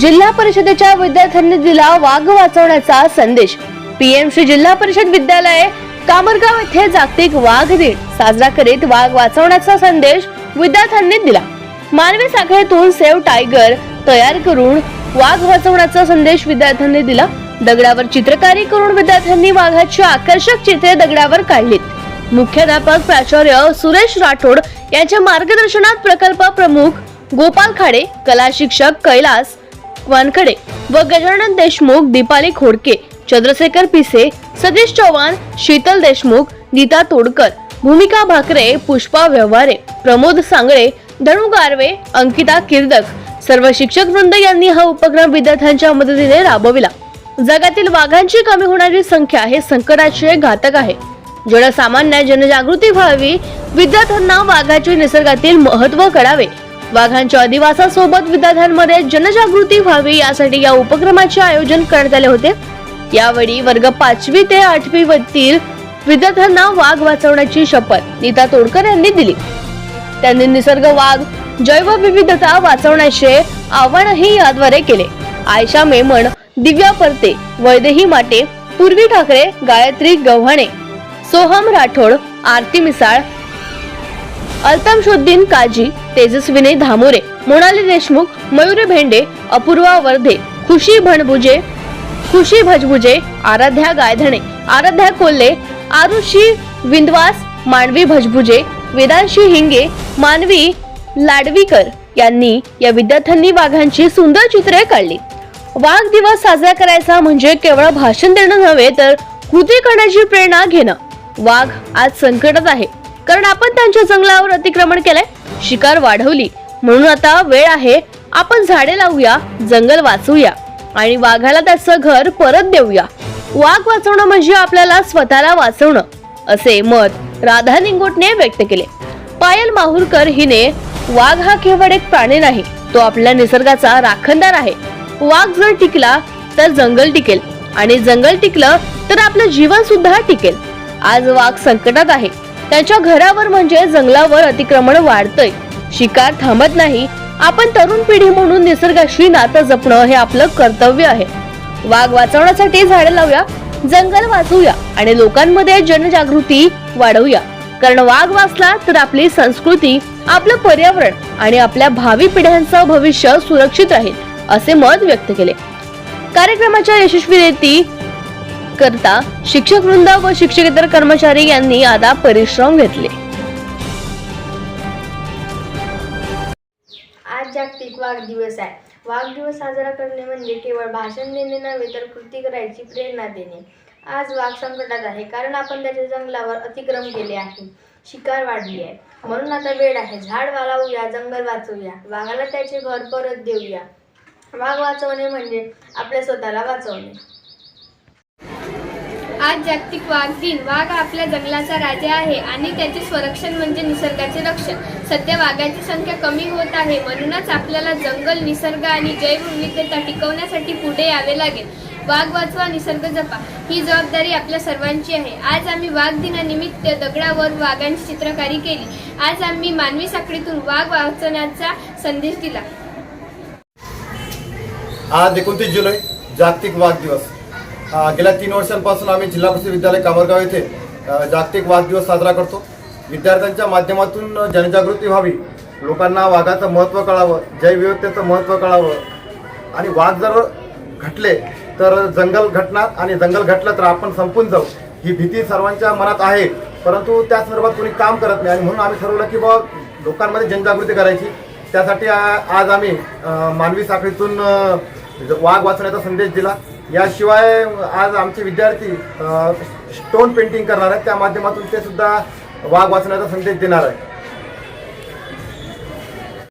जिल्हा परिषदेच्या विद्यार्थ्यांनी दिला वाघ वाचवण्याचा संदेश. पीएमसी जिल्हा परिषद विद्यालय कामरगाव येथे जागतिक वाघ दिन साजरा करीत वाघ वाचवण्याचा संदेश विद्यार्थ्यांनी दिला. मानवी साखळीतून सेव टायगर तयार करून वाघ वाचवण्याचा संदेश विद्यार्थ्यांनी दिला. दगडावर चित्रकारी करून विद्यार्थ्यांनी वाघाची आकर्षक चित्रे दगडावर काढलीत. मुख्याध्यापक प्राचार्य सुरेश राठोड यांच्या मार्गदर्शनात प्रकल्प प्रमुख गोपाल खाडे कला शिक्षक कैलास वानखडे व गजानन देशमुख दीपाली खोडके चंद्रशेखर पिसे सतीश चव्हाण शीतल देशमुख गीता तोडकर भूमिका भाकरे पुष्पा व्यवहारे प्रमोद सांगळे धनु गारवे अंकिता किर्दक. सर्व शिक्षक वृंद यांनी हा उपक्रम विद्यार्थ्यांच्या मदतीने राबविला. जगातील वाघांची कमी होणारी संख्या हे संकटाचे घातक आहे. जनसामान्य जनजागृती व्हावी विद्यार्थ्यांना वाघाचे निसर्गातील महत्त्व कळावे वाघांच्या अधिवासासोबत विद्यार्थ्यांमध्ये जनजागृती व्हावी यासाठी या उपक्रमाचे आयोजन करण्यात आले होते. यावेळी वर्ग पाचवी ते आठवी वरील विद्यार्थ्यांना वाघ वाचवण्याची शपथ नीता तोडकर यांनी दिली. त्यांनी निसर्ग वाघ जैवविविधता वाचवण्याचे आवाहनही याद्वारे केले. आयशा मेमण दिव्या परते वैदेही माटे पूर्वी ठाकरे गायत्री गव्हाणे सोहम राठोड आरती मिसाळ अल्तमशुद्दीन काजी तेजस्विनी धामोरे मोनाली देशमुख मयुरी भेंडे अपूर्वा वर्धे खुशी भणभुजे खुशी भजभुजे आराध्या गायधणे आराध्या कोल्हे आरुषी विंदवास मानवी भजभुजे वेदांशी हिंगे मानवी लाडवीकर यांनी या विद्यार्थ्यांनी वाघांची सुंदर चित्रे काढली. वाघ दिवस साजरा करायचा म्हणजे केवळ भाषण देणं नव्हे तर कृती करण्याची प्रेरणा घेणं. वाघ आज संकटात आहे. कारण आपण त्यांच्या जंगलावर अतिक्रमण केलंय. शिकार वाढवली. म्हणून आता वेळ आहे आपण झाडे लावूया जंगल वाचवूया आणि वाघाला त्याचं घर परत देऊया. वाघ वाचवणं म्हणजे आपल्याला स्वतःला वाचवणं असे मत राधा निंगोटने व्यक्त केले. पायल माहुरकर हिने वाघ हा केवळ एक प्राणी नाही तो आपल्या निसर्गाचा राखणदार आहे. वाघ जर टिकला तर जंगल टिकेल आणि जंगल टिकलं तर आपलं जीवन सुद्धा टिकेल. आज वाघ संकटात आहे. त्याच्या घरावर म्हणजे जंगलावर अतिक्रमण वाढतंय. शिकार थांबत नाही. आपण तरुण पिढी म्हणून निसर्गाशी नातं जपणं हे आपलं कर्तव्य आहे. वाघ वाचवण्यासाठी झाडे लावूया जंगल वाचवूया आणि लोकांमध्ये जनजागृती वाढवूया. कारण वाघ वाचला तर आपली संस्कृती आपलं पर्यावरण आणि आपल्या भावी पिढ्यांचं भविष्य सुरक्षित राहील असे मत व्यक्त केले. कार्यक्रमाच्या यशस्वीरिती करता शिक्षक वृंद व शिक्षकेतर कर्मचारी यांनी आता परिश्रम घेतले. आज जागतिक वाघ दिवस आहे. वाघ दिवस साजरा करणे म्हणजे केवळ भाषण देणे नव्हे तर कृती करायची प्रेरणा देणे. आज वाघ संकटात आहे कारण आपण त्याच्या जंगलावर अतिक्रम केले आहे. शिकार वाढली आहे. म्हणून आता वेळ आहे. झाड वालावूया जंगल वाचवूया. वाघाला त्याचे घर परत देऊया. वाघ वाचवणे म्हणजे आपल्या स्वतःला वाचवणे. आज जागतिक वाघ दिन. वाघ आपल्या जंगलाचा राजा आहे आणि त्याचे संरक्षण म्हणजे निसर्गाचे रक्षण. सध्या वाघाची संख्या कमी होत आहे. म्हणूनच आपल्याला जंगल निसर्ग आणि जैवविविधता टिकवण्यासाठी पुढे यावे लागेल. वाघ वाचवा निसर्ग जपा. ही जबाबदारी आपल्या सर्वांची आहे. आज आम्ही वाघ दिनानिमित्त दगडावर वाघांची चित्रकारी केली. आज आम्ही मानवी साखळीतून वाघ वाचवण्याचा संदेश दिला. आज एकोणतीस जुलै जागतिक वाघ दिवस. गेल्या तीन वर्षांपासून आम्ही जिल्हा परिषद विद्यालय कामरगाव येथे जागतिक वाघ दिवस साजरा करतो. विद्यार्थ्यांच्या माध्यमातून जनजागृती व्हावी लोकांना वाघाचं महत्त्व कळावं जैवविविधतेचं महत्त्व कळावं. आणि वाघ जर घटले तर जंगल घटणार आणि जंगल घटलं तर आपण संपून जाऊ. ही भीती सर्वांच्या मनात आहे परंतु त्या संदर्भात कोणी काम करत नाही. आणि म्हणून आम्ही ठरवलं की बा लोकांमध्ये जनजागृती करायची. त्यासाठी आज आम्ही मानवी साखळीतून वाघ वाचण्याचा संदेश दिला. याशिवाय आज आमचे विद्यार्थी स्टोन पेंटिंग करणार आहेत. त्या माध्यमातून ते सुद्धा वाघ वाचण्याचा संदेश देणार आहे